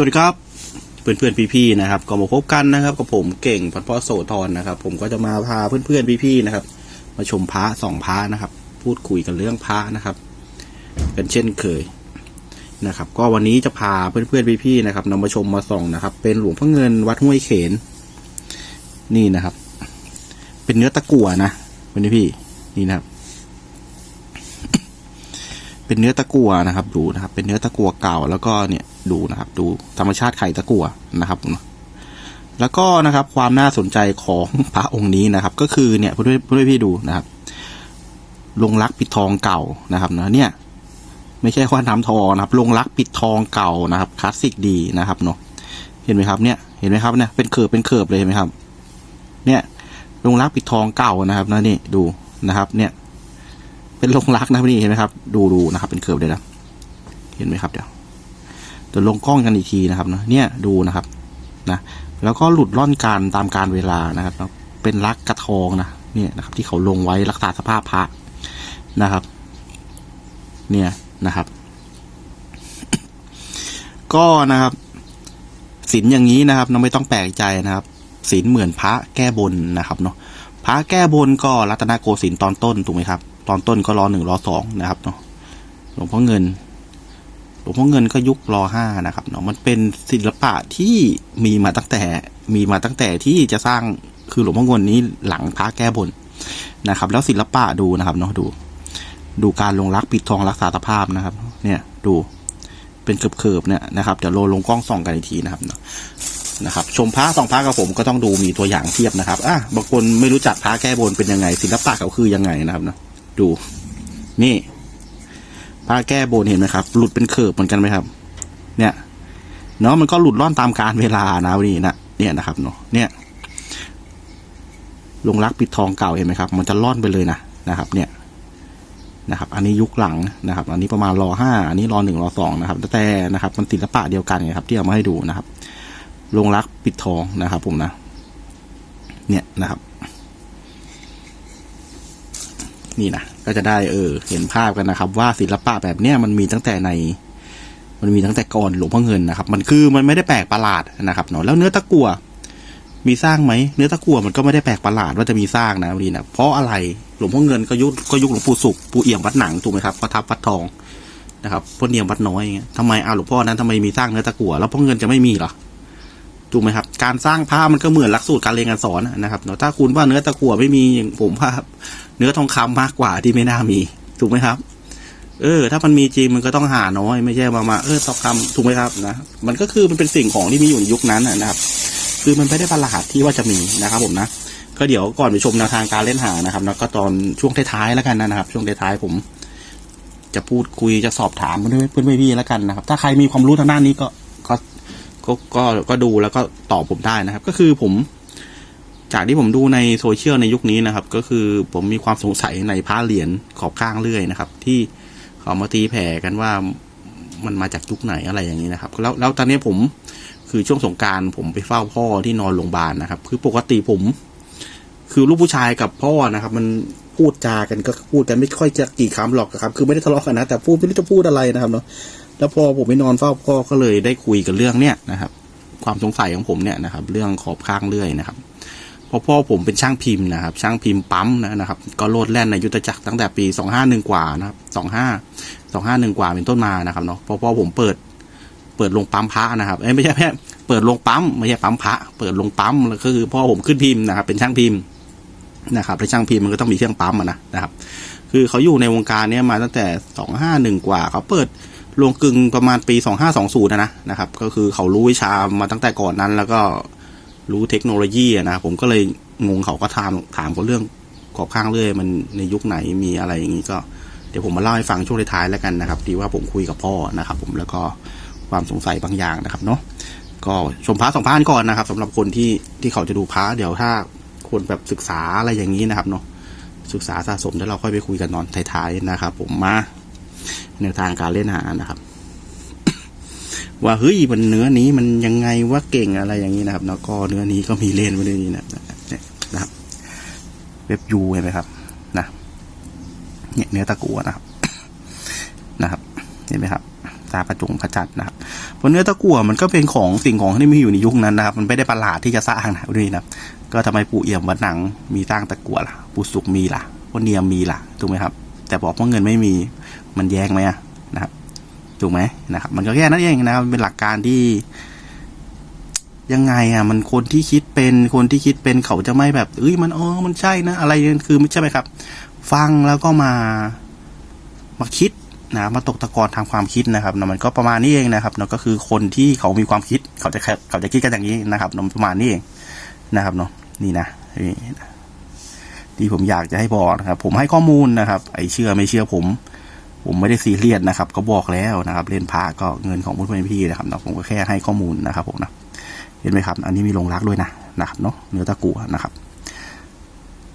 สวัสดีครับ เพื่อนเพื่อนๆพี่ๆนะครับ ก็มาพบกันนะครับกับผมเก่งพันพ่อโสธรนะครับ ผมก็จะมาพาเพื่อนเพื่อนๆพี่ๆนะครับ มาชมพระสองพระนะครับ พูดคุยกันเรื่องพระนะครับกันเช่นเคยนะครับ ก็วันนี้จะพาเพื่อนเพื่อนๆพี่ๆนะครับนำมาชมมาส่องนะครับ เป็นหลวงพ่อเงินวัดห้วยเขน นี่นะครับ เป็นเนื้อตะกั่วนะเป็นพี่นี่นะครับ เป็นเนื้อตะกั่วนะครับ ดูนะครับ เป็นเนื้อตะกั่วเก่าแล้วก็เนี่ย ดูนะครับ ดูธรรมชาติไข่ตะกั่วนะครับแล้วก็นะครับความน่าสนใจของพระองค์นี้นะครับ ก็คือเนี่ยเพื่อนเพื่อนพี่ดูนะครับลงรักปิดทองเก่านะครับนะเนี่ย ไม่ใช่ควานน้ำทองนะครับ ลงรักปิดทองเก่านะครับคลาสสิกดีนะครับเนาะเห็นไหมครับเนี่ยเห็นไหมครับเนี่ยเป็นเขิบเป็นเขิบเลยเห็นไหมครับ เนี่ยลงรักปิดทองเก่านะครับนะนี่ดูนะครับ เนี่ย เป็นลงรักนะครับนี่เห็นไหมครับ ดูดูนะครับ เป็นเคิร์ฟเลยนะเห็นไหมครับเดี๋ยว เดี๋ยวลงกล้องกันอีกทีนะครับเนาะเนี่ยดูนะครับนะแล้วก็หลุดล่อนการตามการเวลานะครับเป็นรักกระทองนะเนี่ยนะครับ ที่เขาลงไว้รักษาสภาพพระนะครับ เนี่ยนะครับ ก็นะครับศีลอย่างนี้นะครับเราไม่ต้องแปลกใจนะครับศีลเหมือนพระแก้บนนะครับเนาะพระแก้บนก็รัตนโกสินทร์ตอนต้นถูกไหมครับ ตอนต้นก็รอหนึ่งรอสองนะครับเนาะหลวงพ่อเงิน วงพ่อเงินก็ยุครอห้านะครับเนาะมันเป็นศิลปะที่มีมาตั้งแต่มีมาตั้งแต่ที่จะสร้างคือหลวงพ่อเงินนี้หลังพระแก้บนนะครับ แล้วศิลปะดูนะครับเนาะดู ดูการลงรักปิดทองรักษาสภาพนะครับ เนี่ยดูเป็นเคิบๆเนี่ยนะครับเดี๋ยวโลลงกล้องส่องกันอีกทีนะครับเนาะนะครับชมพระสองพระกับผมก็ต้องดูมีตัวอย่างเทียบนะครับอะบางคนไม่รู้จักพระแก้บนเป็นยังไง ศิลปะเขาคือยังไงนะครับเนาะดูนี่ พระแก้บนเห็นไหมครับ หลุดเป็นเคิบเหมือนกันไหมครับ เนี่ยเนาะมันก็หลุดล่อนตามการเวลานะวันี่นะเนี่ยนะครับเนาะเนี่ยลงรักปิดทองเก่าเห็นไหมครับ มันจะล่อนไปเลยนะนะครับ เนี่ยนะครับ อันนี้ยุคหลังนะครับ อันนี้ประมาณรอห้าอันนี้รอหนึ่งรอสองนะครับ แต่นะครับ มันศิลปะเดียวกันไงครับ ที่เอามาให้ดูนะครับลงรักปิดทองนะครับ ผมนะ เนี่ยนะครับ นี่นะก็จะได้เออเห็นภาพกันนะครับ ว่าศิลปะแบบเนี้ยมันมีตั้งแต่ใน มันมีตั้งแต่ก่อนหลวงพ่อเงินนะครับ มันคือมันไม่ได้แปลกประหลาดนะครับเนาะแล้วเนื้อตะกั่วมีสร้างไหมเนื้อตะกั่วมันก็ไม่ได้แปลกประหลาดว่าจะมีสร้างนะดีนะเพราะอะไรหลวงพ่อเงินก็ยุคก็ยุคหลวงปู่สุขปู่เอี่ยมวัดหนังถูกไหมครับวัดทับวัดทองนะครับพ่อเนียมวัดน้อยอย่างเงี้ยทำไมอ้าวหลวงพ่อนั้นทำไมมีสร้างเนื้อตะกั่วแล้วพ่อเงินจะไม่มีเหรอ ถูกไหมครับ การสร้างผ้ามันก็เหมือนหลักสูตรการเรียนการสอนนะครับเนาะถ้าคุณว่าเนื้อตะกั่วไม่มีอย่างผมว่าเนื้อทองคำมากกว่าที่ไม่น่ามี ถูกไหมครับ เออ ถ้ามันมีจริงมันก็ต้องหาน้อย ไม่ใช่มามาเออทองคำถูกไหมครับนะมันก็คือมันเป็นสิ่งของที่มีอยู่ในยุคนั้นนะครับ คือมันไม่ได้ประหลาดที่ว่าจะมีนะครับ ผมนะก็เดี๋ยวก่อนไปชมแนวทางการเล่นหานะครับ แล้วก็ตอนช่วงท้ายๆแล้วกันนะครับ ช่วงท้ายๆผม จะพูดคุยจะสอบถามเพื่อนเพื่อนพี่ๆแล้วกันนะครับ ถ้าใครมีความรู้ทางด้านนี้ก็ ก็ก็ก็ดูแล้วก็ตอบผมได้นะครับ ก็คือผม จากที่ผมดูในโซเชียลในยุคนี้นะครับ ก็คือผมมีความสงสัยในผ้าเหรียญขอบข้างเรื่อยนะครับ ที่เขามาตีแผ่กันว่ามันมาจากยุคไหนอะไรอย่างนี้นะครับ แล้วแล้วตอนนี้ผมคือช่วงสงการผมไปเฝ้าพ่อที่นอนโรงพยาบาลนะครับ คือปกติผม คือลูกผู้ชายกับพ่อนะครับ มันพูดจากันก็พูดกันไม่ค่อยจะกี่คำหรอกครับ คือไม่ได้ทะเลาะกันนะแต่พูดไม่รู้จะพูดอะไรนะครับเนาะ แล้วพอผมไปนอนเฝ้าพ่อก็เลยได้คุยกันเรื่องเนี้ยนะครับ ความสงสัยของผมเนี่ยนะครับ เรื่องขอบข้างเลื่อยนะครับเพราะพ่อผมเป็นช่างพิมพ์นะครับ ช่างพิมพ์ปั๊มนะครับ ก็โลดแล่นในยุทธจักรตั้งแต่ปีสองห้าหนึ่งกว่านะครับสองห้าสองห้าหนึ่งกว่าเป็นต้นมานะครับเนาะเพราะพ่อผมเปิด เปิดลงปั๊มพระนะครับเอ้ไม่ใช่แค่เปิดลงปั๊มไม่ใช่ปั๊มพระเปิดลงปั๊มแล้วก็คือพ่อผมขึ้นพิมพ์นะครับ เป็นช่างพิมพ์นะครับแล้วช่างพิมพ์มันก็ต้องมีเครื่องปั๊มนะนะครับ คือเขาอยู่ในวงการเนี้ยมาตั้งแต่สองห้าหนึ่งกว่าเขาเปิด ลวงกึงประมาณปี 2520นะนะนะครับ ก็คือเขารู้วิชามาตั้งแต่ก่อนนั้น แล้วก็รู้เทคโนโลยีนะผมก็เลยงงเขาก็ถามถามเขาเรื่องขอบข้างเรื่อย มันในยุคไหนมีอะไรอย่างนี้ก็เดี๋ยวผมมาเล่าให้ฟังช่วงท้ายๆแล้วกันนะครับดีว่าผมคุยกับพ่อนะครับ ผมแล้วก็ความสงสัยบางอย่างนะครับเนาะก็ชมพระสองพานก่อนนะครับสำหรับคนที่ที่เขาจะดูพระเดี๋ยวถ้าคนแบบศึกษาอะไรอย่างนี้นะครับเนาะศึกษาสะสมแล้วเราค่อยไปคุยกันตอนท้ายๆนะครับ ผมมา แนวทางการเล่นหานะครับ ว่าเฮ้ยมันเนื้อนี้มันยังไงว่าเก่งอะไรอย่างนี้นะครับ แล้วก็เนื้อนี้ก็มีเล่นไว้ด้วยนี่นะเนี่ยนะครับเว็บยูเห็นไหมครับนะเนี่ยเนื้อตะกั่วนะครับนะครับ เห็นไหมครับตาประจงพระจันทร์นะครับเพราะเนื้อตะกั่วมันก็เป็นของสิ่งของที่มีอยู่ในยุคนั้นนะครับ มันไม่ได้ประหลาดที่จะสร้างนะด้วยนะครับก็ทำไมปู่เอี่ยมวัดหนังมีสร้างตะกั่วล่ะปู่สุกมีล่ะพ่อเนียมมีล่ะถูกไหมครับ แต่บอกว่าเงินไม่มี มันแย้งไหมอะนะครับถูกไหมนะครับ มันก็แค่นั้นเองนะครับเป็นหลักการที่ ยังไงอะ มันคนที่คิดเป็นคนที่คิดเป็นเขาจะไม่แบบเอ้ยมันอ๋อมันใช่นะอะไรคือไม่ใช่ไหมครับ ฟังแล้วก็มามาคิดนะมาตกตะกอนทางความคิดนะครับนะมันก็ประมาณนี้เองนะครับเนาะก็คือคนที่เขามีความคิด เขาจะเขาจะคิดกันอย่างนี้นะครับนะประมาณนี้เองนะครับเนาะนี่นะที่ผมอยากจะให้บอกนะครับ ผมให้ข้อมูลนะครับ ไอเชื่อไม่เชื่อผม ผมไม่ได้ซีเรียสนะครับ ก็บอกแล้วนะครับ เล่นพระก็เงินของเพื่อนพี่นะครับเนาะผมก็แค่ให้ข้อมูลนะครับผมนะเห็นไหมครับ อันนี้มีลงรักด้วยนะนะครับเนาะเนื้อตะกั่วนะครับ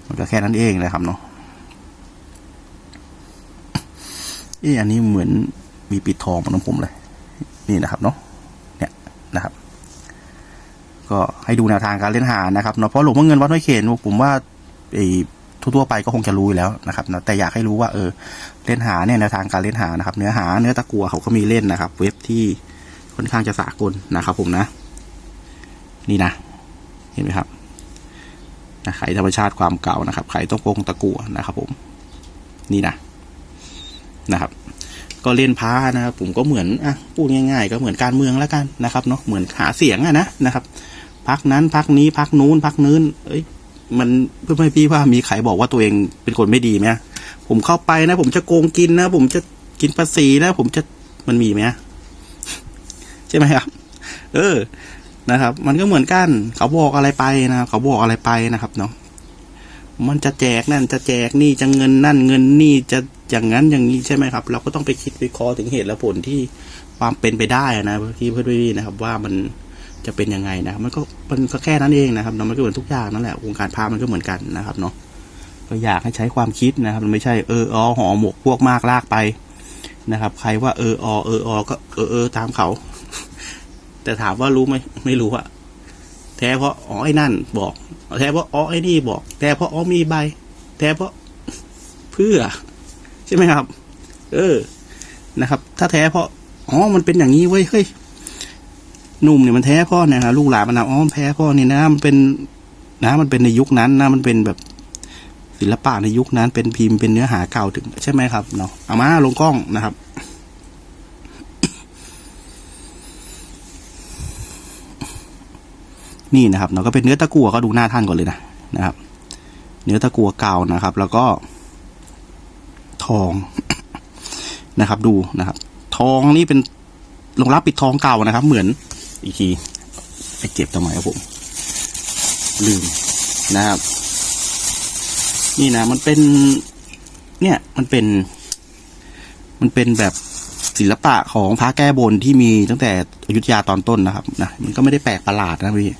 มันก็แค่นั้นเองนะครับเนาะเอออันนี้เหมือนมีปิดทองเหมือนผมเลย นี่นะครับเนาะเนี่ยนะครับ ก็ให้ดูแนวทางการเล่นหานะครับเนาะเพราะหลวงพ่อเงินวัดห้วยเขนผมว่าไอ้ ทั่วๆไปก็คงจะรู้อยู่แล้วนะครับนะแต่อยากให้รู้ว่าเออเล่นหาเนี่ยแนวทางการเล่นหานะครับ เนื้อหาเนื้อตะกัวเขาก็มีเล่นนะครับ เว็บที่ค่อนข้างจะสากลนะครับผมนะ นี่นะ เห็นไหมครับนะไขธรรมชาติความเก่านะครับ ไขต้องโกงตะกัวนะครับ ผมนี่นะนะครับ ก็เล่นพ้านะครับผมก็เหมือนอะพูดง่ายๆ ก็เหมือนการเมืองแล้วกันนะครับเนาะเหมือนหาเสียงอะนะนะครับพักนั้นพักนี้พักนู้นพักนู้นเอ้ย มันเพื่อนพี่ว่ามีใครบอกว่าตัวเองเป็นคนไม่ดีไหมผมเข้าไปนะ ผมจะโกงกินนะ ผมจะกินภาษีนะ ผมจะมันมีไหมใช่ไหมครับ เออนะครับ มันก็เหมือนกัน เขาบอกอะไรไปนะครับ เขาบอกอะไรไปนะครับเนาะมันจะแจกนั่นจะแจกนี่จะเงินนั่นเงินนี่จะอย่างนั้นอย่างนี้ใช่ไหมครับ เราก็ต้องไปคิดวิเคราะห์ถึงเหตุและผลที่ความเป็นไปได้นะพี่เพื่อนพี่นะครับ ว่ามัน จะเป็นยังไงนะมันก็มันก็แค่นั้นเองนะครับเนาะมันก็เหมือนทุกอย่างนั่นแหละวงการพามันก็เหมือนกันนะครับเนาะก็อยากให้ใช้ความคิดนะครับ มันไม่ใช่เอออหอหมกพวกมากลากไปนะครับ ใครว่าเอออเอออก็เออเออตามเขา แต่ถามว่ารู้ไหมไม่รู้อะแท้เพราะอ๋อไอ้นั่น บอกแท้เพราะอ๋อไอ้นี่บอกแท้เพราะอ๋อมีใบแท้เพราะเพื่อ ใช่ไหมครับ เออนะครับ ถ้าแท้เพราะอ๋อมันเป็นอย่างนี้เว้ยเฮ้ย นุ่มเนี่ยมันแท้พ่อเนี่ยนะลูกหลานมันนะอ๋อมแพ้พ่อเนี่ยนะมันเป็นนะมันเป็นในยุคนั้นนะมันเป็นแบบศิลปะในยุคนั้น เป็นพิมพ์เป็นเนื้อหาเก่าถึง ใช่ไหมครับเนาะเอามาลงกล้องนะครับ นี่นะครับเนาะก็เป็นเนื้อตะกั่วก็ดูหน้าท่านก่อนเลยนะนะครับ เนื้อตะกั่วเก่านะครับ แล้วก็ ทองนะครับ ดูนะครับ ทองนี่เป็นลงรับปิดทองเก่านะครับ เหมือน อีกทีไปเก็บทำไมครับผม ลืมนะครับ นี่นะมันเป็น เนี่ยมันเป็น มันเป็นแบบศิลปะของพระแก้บนที่มีตั้งแต่อยุธยาตอนต้นนะครับนะมันก็ไม่ได้แปลกประหลาดนะพี่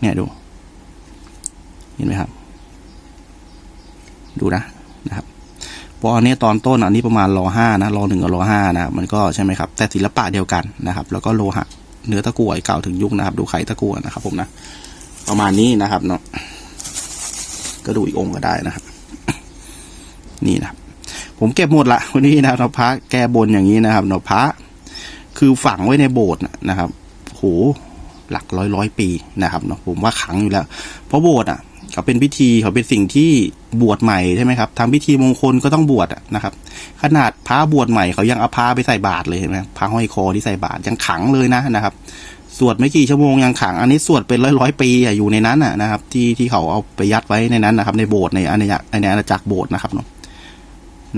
เนี่ยดู เห็นไหมครับ ดูนะนะครับเพราะอันนี้ตอนต้นอันนี้ประมาณรอห้านะรอหนึ่งกับรอห้านะมันก็ใช่ไหมครับ แต่ศิลปะเดียวกันนะครับ แล้วก็โลหะ เนื้อตะกั่วเก่าถึงยุคนะครับ ดูไข่ตะกั่วนะครับ ผมนะประมาณนี้นะครับเนาะก็ดูอีกองค์ก็ได้นะครับ นี่นะผมเก็บหมดละวันนี้นะเราพระแก้บนอย่างนี้นะครับเนาะพระคือฝังไว้ในโบสถ์นะครับโหหลักร้อยร้อยปีนะครับเนาะผมว่าขังอยู่แล้ว เพราะโบสถ์อะ เขาเป็นพิธีเขาเป็นสิ่งที่บวชใหม่ใช่ไหมครับทำพิธีมงคลก็ต้องบวชนะครับ ขนาดพระบวชใหม่เขายังเอาพระไปใส่บาตรเลยเห็นไหมพระห้อยคอที่ใส่บาตรยังขังเลยนะนะครับ สวดไม่กี่ชั่วโมงยังขัง อันนี้สวดเป็นร้อยร้อยปีอยู่ในนั้นนะครับ ที่ที่เขาเอาไปยัดไว้ในนั้นนะครับ ในโบสถ์ในอาณาจักรในอาณาจักรโบสถ์นะครับเนาะ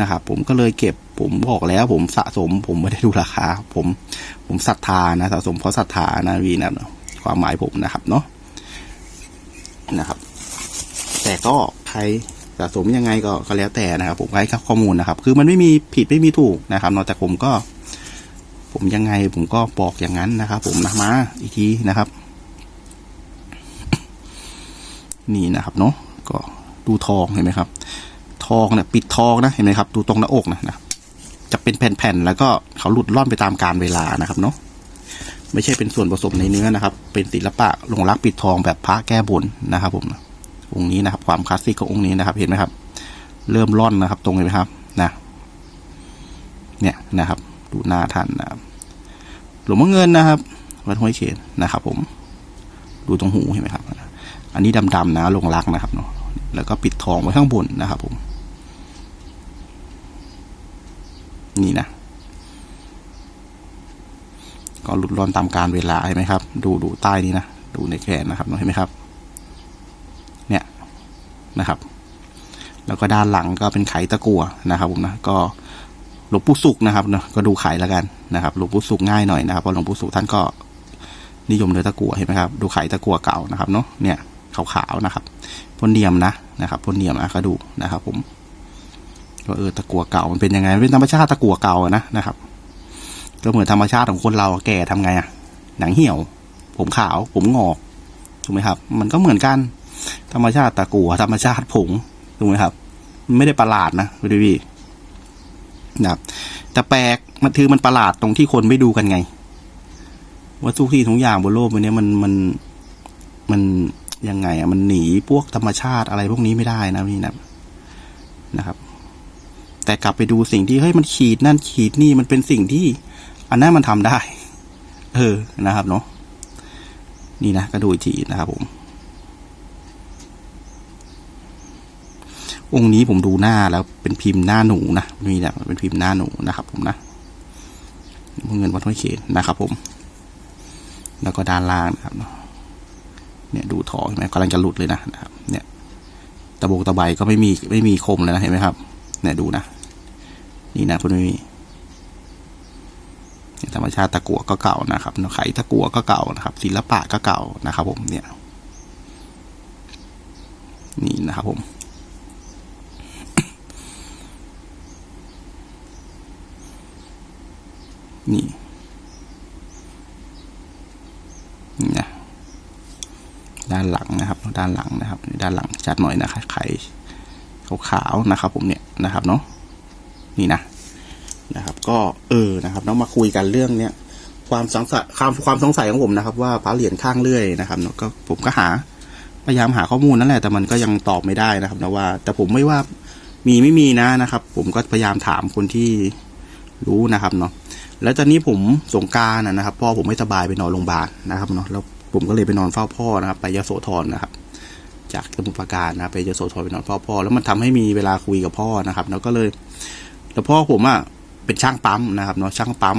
นะครับผมก็เลยเก็บผมบอกแล้ว ผมสะสม ผมไม่ได้ดูราคา ผมผมศรัทธานะสะสมเพราะศรัทธานะวีนะความหมายผมนะครับเนาะนะครับ แต่ก็ใครสะสมยังไงก็ก็แล้วแต่นะครับ ผมให้ข้อมูลนะครับ คือมันไม่มีผิดไม่มีถูกนะครับเนอกจากผมก็ ผมยังไงผมก็บอกอย่างนั้นนะครับ ผมนะมาอีกทีนะครับ นี่นะครับเนาะก็ดูทองเห็นไหมครับ ทองเนี่ยปิดทองนะเห็นไหมครับ ดูตรงหน้าอกนะนะจะเป็นแผ่นๆแล้วก็เขาหลุดล่อนไปตามกาลเวลานะครับเนาะไม่ใช่เป็นส่วนผสมในเนื้อนะครับ เป็นศิลปะลงรักปิดทองแบบพระแก้บนนะครับผมนะ องค์นี้นะครับ ความคลาสสิกขององค์นี้นะครับ เห็นไหมครับ เริ่มร่อนนะครับ ตรงเห็นไหมครับนะ เนี่ยนะครับ ดูหน้าท่านนะครับลวงพ่อเงินนะครับวัดห้วยเขนนะครับ ผม ดูตรงหูเห็นไหมครับ อันนี้ดำๆนะลงรักนะครับเนาะแล้วก็ปิดทองไว้ข้างบนนะครับ ผม นี่นะก็หลุดร่อนตามการเวลาเห็นไหมครับ ดูดูใต้นี้นะ ดูในแขนนะครับเห็นไหมครับ นะครับ แล้วก็ด้านหลังก็เป็นไขตะกัวนะครับผมนะก็หลวงปู่สุกนะครับเนาะก็ดูไขแล้วกันนะครับหลวงปู่สุกง่ายหน่อยนะครับเพราะหลวงปู่สุกท่านก็นิยมเนื้อตะกัวเห็นไหมครับดูไขตะกัวเก่านะครับเนาะเนี่ยขาวๆนะครับพ่นเนียมนะนะครับพ่นเนียมนะก็ดูนะครับผมก็เออตะกัวเก่ามันเป็นยังไงเป็นธรรมชาติตะกัวเก่านะนะครับ ก็เหมือนธรรมชาติของคนเราแก่ทำไงอะหนังเหี่ยว ผมขาว ผมงอกถูกไหมครับ มันก็เหมือนกัน ธรรมชาติตะกัวธรรมชาติผงถูกไหมครับ ไม่ได้ประหลาดนะพี่พี่นะครับแต่แปลกมันคือมันประหลาดตรงที่คนไม่ดูกันไง ว่าทุกที่ทุกอย่างบนโลกใบนี้มันมันมันยังไงอะมันหนีพวกธรรมชาติอะไรพวกนี้ไม่ได้นะพี่นะนะครับ แต่กลับไปดูสิ่งที่เฮ้ยมันขีดนั่นขีดนี่มันเป็นสิ่งที่ อันนั้นมันทำได้ เออนะครับเนาะนี่นะก็ดูอีกทีนะครับผม องค์นี้ผมดูหน้าแล้วเป็นพิมพ์หน้าหนูนะนี่แหละเป็นพิมพ์หน้าหนูนะครับ ผมนะเงินวัดห้วยเขนนะครับ ผม แล้วก็ด้านล่างนะครับเนี่ยดูถอเห็นไหมกำลังจะหลุดเลยนะนะครับ เนี่ย ตะโบกตะไบก็ไม่มีไม่มีคมเลยนะเห็นไหมครับ เนี่ยดูนะ นี่นะคุณไม่มีธรรมชาติตะกัวก็เก่านะครับไขตะกัวก็เก่านะครับ ศิลปะก็เก่านะครับ ผมเนี่ย นี่นะครับผม นี่นะด้านหลังนะครับ ด้านหลังนะครับ ด้านหลังจัดหน่อยนะครับไข่ขาวๆนะครับ ผมเนี่ยนะครับเนาะนี่นะนะครับ ก็เออนะครับน้องมาคุยกันเรื่องเนี้ยความสงสัยความความสงสัยของผมนะครับ ว่าพระเหรียญข้างเลื่อยนะครับเนาะก็ผมก็หาพยายามหาข้อมูลนั่นแหละแต่มันก็ยังตอบไม่ได้นะครับนะว่า แต่ผมไม่ว่ามีไม่มีนะนะครับ ผมก็พยายามถามคนที่รู้นะครับเนาะ แล้วตอนนี้ผมสงการนะครับ พ่อผมไม่สบายไปนอนโรงพยาบาลนะครับเนาะแล้วผมก็เลยไปนอนเฝ้าพ่อนะครับ ไปยโสธรนะครับ จากสมุทรปราการนะไปยโสธรไปนอนเฝ้าพ่อ แล้วมันทำให้มีเวลาคุยกับพ่อนะครับ แล้วก็เลย แล้วพ่อผมอะเป็นช่างปั๊มนะครับเนาะช่างปั๊ม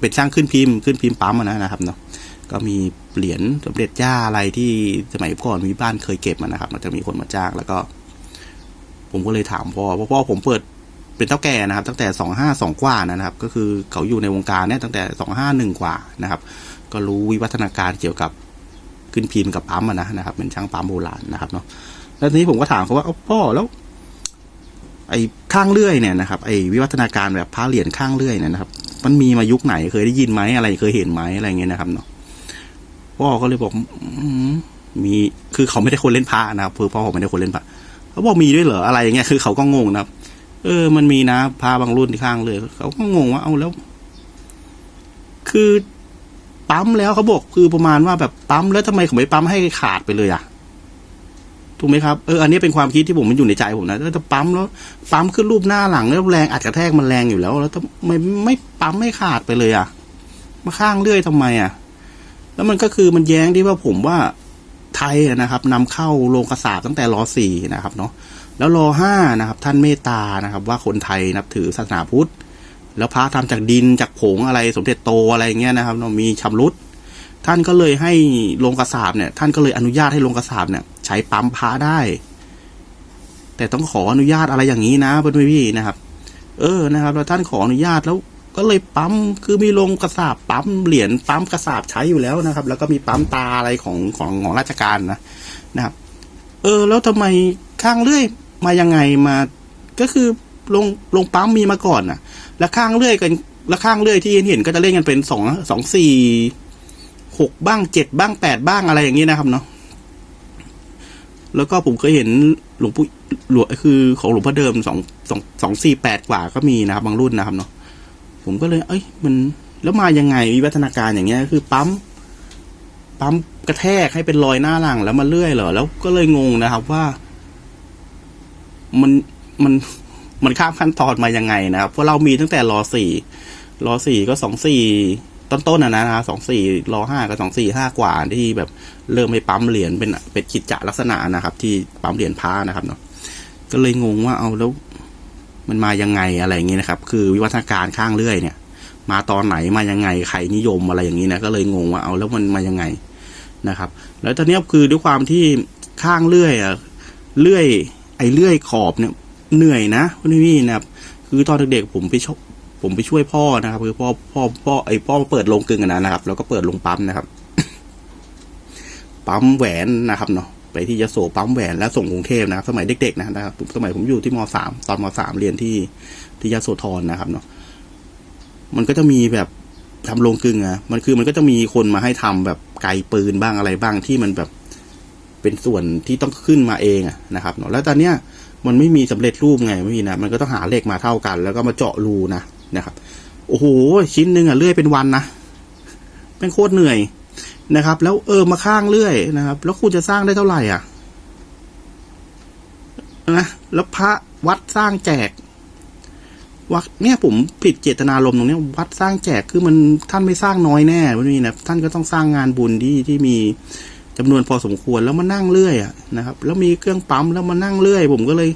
เป็นช่างขึ้นพิมพ์ขึ้นพิมพ์ปั๊มอะนะนะครับเนาะก็มีเหรียญสมเด็จย่าอะไรที่สมัยก่อนมีบ้านเคยเก็บมานะครับมันจะมีคนมาจ้างแล้วก็ ผมก็เลยถามพ่อเพราะพ่อผมเปิด เป็นเท่าแก่นะครับ ตั้งแต่สองห้าสองกว่านะครับ ก็คือเขาอยู่ในวงการเนี่ยตั้งแต่สองห้าหนึ่งกว่านะครับ ก็รู้วิวัฒนาการเกี่ยวกับขึ้นพิมพ์กับปั๊มอะนะนะครับเป็นช่างปั๊มโบราณนะครับเนาะแล้วทีนี้ผมก็ถามเขาว่าเอพ่อแล้ว ไอ้ข้างเลื่อยเนี่ยนะครับ ไอ้วิวัฒนาการแบบพระเหรียญข้างเลื่อยเนี่ยนะครับ มันมีมายุคไหนเคยได้ยินไหมอะไรเคยเห็นไหมอะไรเงี้ยนะครับเนาะพ่อก็เลยบอกมีคือเขาไม่ได้คนเล่นพระนะครับคือพ่อผมไม่ได้คนเล่นพระเขาบอกมีด้วยเหรออะไรอย่างเงี้ยคือเขาก็งงนะครับ เออ มันมีนะพาบางรุ่นที่ข้างเลย เขาก็งงว่าเอาแล้ว คือปั๊มแล้วเขาบอกคือประมาณว่าแบบปั๊มแล้วทำไมเขาไม่ปั๊มให้ขาดไปเลยอะถูกไหมครับเอออันนี้เป็นความคิดที่ผมมันอยู่ในใจผมนะถ้าปั๊มแล้วปั๊มขึ้นรูปหน้าหลังแล้วแรงอัดกระแทกมันแรงอยู่แล้ว แล้วทำไมไม่ปั๊มไม่ขาดไปเลยอะมาข้างเรื่อยทำไมอะ แล้วมันก็คือมันแย้งที่ว่าผมว่าไทยนะครับนำเข้าโรงกระสาบตั้งแต่รอสี่นะครับ เนาะ แล้วรอห้านะครับ ท่านเมตตานะครับ ว่าคนไทยนับถือศาสนาพุทธ แล้วพระทำจากดินจากผงอะไรสมเด็จโตอะไรเงี้ยนะครับเนามีชำรุด ท่านก็เลยให้โรงกระสาบเนี่ย ท่านก็เลยอนุญาตให้โรงกระสาบเนี่ย ใช้ปั๊มพระได้ แต่ต้องขออนุญาตอะไรอย่างนี้นะเพื่อนพี่นะครับ เออนะครับ แล้วท่านขออนุญาตแล้วก็เลยปั๊มคือมีโรงกระสาบปั๊มเหรียญปั๊มกระสาบใช้อยู่แล้วนะครับ แล้วก็มีปั๊มตาอะไรของของของราชการนะนะครับ เออ แล้วทำไมข้างเลื่อย มายังไงมา ก็คือลงลงปั๊มมีมาก่อนน่ะ แล้วข้างเลื่อยกัน แล้วข้างเลื่อยที่เห็นก็จะเล่นกันเป็นสองสองสี่หกบ้างเจ็ดบ้างแปดบ้างอะไรอย่างนี้นะครับเนาะแล้วก็ผมเคยเห็นหลวงปู่หลวงคือของหลวงพ่อเดิมสองสองสองสี่แปดกว่าก็มีนะครับ บางรุ่นนะครับเนาะผมก็เลย เอ้ย มันแล้วมายังไงวิวัฒนาการอย่างเงี้ย คือปั๊มปั๊มกระแทกให้เป็นรอยหน้าหลังแล้วมาเลื่อยเหรอแล้วก็เลยงงนะครับว่า มันมันมันข้ามขั้นตอนมายังไงนะครับเพราะเรามีตั้งแต่รอสี่รอสี่ก็สองสี่ต้นๆนะนะสองสี่รอห้ากับสองสี่ห้ากว่าที่แบบเริ่มให้ปั๊มเหรียญเป็นเป็นกิจจลักษณะนะครับ ที่ปั๊มเหรียญพระนะครับเนาะก็เลยงงว่าเอาแล้ว มันมายังไงอะไรอย่างเงี้ยนะครับ คือวิวัฒนาการข้างเลื่อยเนี่ย มาตอนไหนมายังไงใครนิยมอะไรอย่างนี้นะก็เลยงงว่าเอาแล้วมันมายังไงนะครับ แล้วตอนนี้คือด้วยความที่ข้างเลื่อยอะเลื่อย ไอเลื่อยขอบเนี่ยเหนื่อยนะพี่พี่นะครับ คือตอนเด็กๆผมไปชอบผมไปช่วยพ่อนะครับคือพ่อพ่อพ่อไอพ่อเปิดโรงกลึงอะนะครับ แล้วก็เปิดโรงปั๊มนะครับ ปั๊มแหวนนะครับเนาะไปที่ยโสปั๊มแหวนแล้วส่งกรุงเทพนะครับ สมัยเด็กๆนะครับสมัยผมอยู่ที่มสามตอนมสามเรียนที่ที่ยโสธรนะครับเนาะมันก็จะมีแบบทำโรงกลึงอะมันคือมันก็จะมีคนมาให้ทำแบบไกลปืนบ้างอะไรบ้างที่มันแบบ เป็นส่วนที่ต้องขึ้นมาเองนะครับเนาะแล้วตอนเนี้ยมันไม่มีสำเร็จรูปไงไม่มีนะมันก็ต้องหาเหล็กมาเท่ากัน แล้วก็มาเจาะรูนะนะครับ โอ้โหชิ้นหนึ่งอะเลื่อยเป็นวันนะเป็นโคตรเหนื่อยนะครับ แล้วเออมาข้างเลื่อยนะครับ แล้วคุณจะสร้างได้เท่าไหร่อะนะแล้วพระวัดสร้างแจกวัดเนี่ยผมผิดเจตนารมณ์ตรงเนี้ยวัดสร้างแจกคือมันท่านไม่สร้างน้อยแน่ไม่มีนะท่านก็ต้องสร้างงานบุญที่ที่มี จำนวนพอสมควรแล้วมานั่งเลื่อยอะนะครับ แล้วมีเครื่องปั๊มแล้วมานั่งเลื่อย ผมก็เลย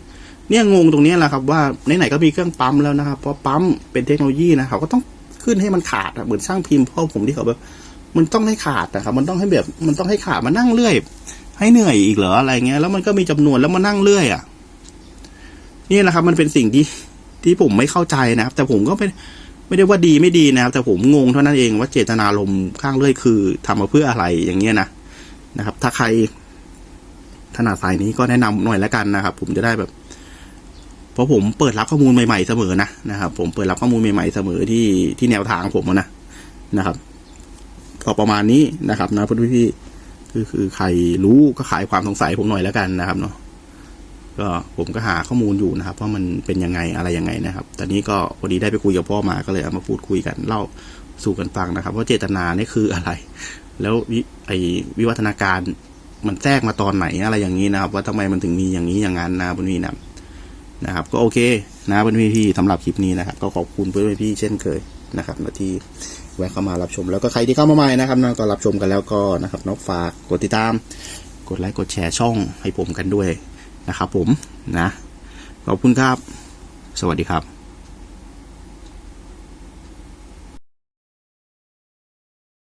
เนี่ยงงตรงนี้แหละครับ ว่าไหนๆก็มีเครื่องปั๊มแล้วนะครับเพราะปั๊มเป็นเทคโนโลยีนะเขาก็ต้องขึ้นให้มันขาดเหมือนช่างพิมพ์พ่อผมที่เขาแบบมันต้องให้ขาดนะครับ มันต้องให้แบบ มันต้องให้ขาดมานั่งเลื่อย ให้เหนื่อยอีกเหรออะไรเงี้ย แล้วมันก็มีจำนวนแล้วมานั่งเลื่อยอะนี่แหละครับ มันเป็นสิ่งที่ที่ผมไม่เข้าใจนะครับ แต่ผมก็ไม่ไม่ได้ว่าดีไม่ดีนะครับ แต่ผมงงเท่านั้นเองว่าเจตนารมณ์ข้างเลื่อยคือทำมาเพื่ออะไรอย่างเงี้ยนะ นะครับ ถ้าใครถนัดสายนี้ก็แนะนำหน่อยแล้วกันนะครับ ผมจะได้แบบ เพราะผมเปิดรับข้อมูลใหม่ๆเสมอนะนะครับ ผมเปิดรับข้อมูลใหม่ๆเสมอที่ที่แนวทางผมนะนะครับก็ประมาณนี้นะครับ นะเพื่อนพี่ๆคือคือใครรู้ก็ขายความสงสัยผมหน่อยแล้วกันนะครับเนาะก็ผมก็หาข้อมูลอยู่นะครับว่ามันเป็นยังไงอะไรยังไงนะครับตอนนี้ก็พอดีได้ไปคุยกับพ่อมาก็เลยเอามาพูดคุยกันเล่าสู่กันฟังนะครับว่าเจตนานี่คืออะไร แล้ววิไอวิวัฒนาการมันแทรกมาตอนไหนอะไรอย่างนี้นะครับ ว่าทำไมมันถึงมีอย่างนี้อย่างนั้นนะเพื่อนพี่นะนะครับ ก็โอเคนะเพื่อนพี่สำหรับคลิปนี้นะครับ ก็ขอบคุณเพื่อนพี่เช่นเคยนะครับที่แวะเข้ามารับชม แล้วก็ใครที่เข้ามาใหม่นะครับนะก็รับชมกันแล้วก็นะครับนกฝากกดติดตาม กดไลค์กดแชร์ช่องให้ผมกันด้วยนะครับผมนะขอบคุณครับ สวัสดีครับ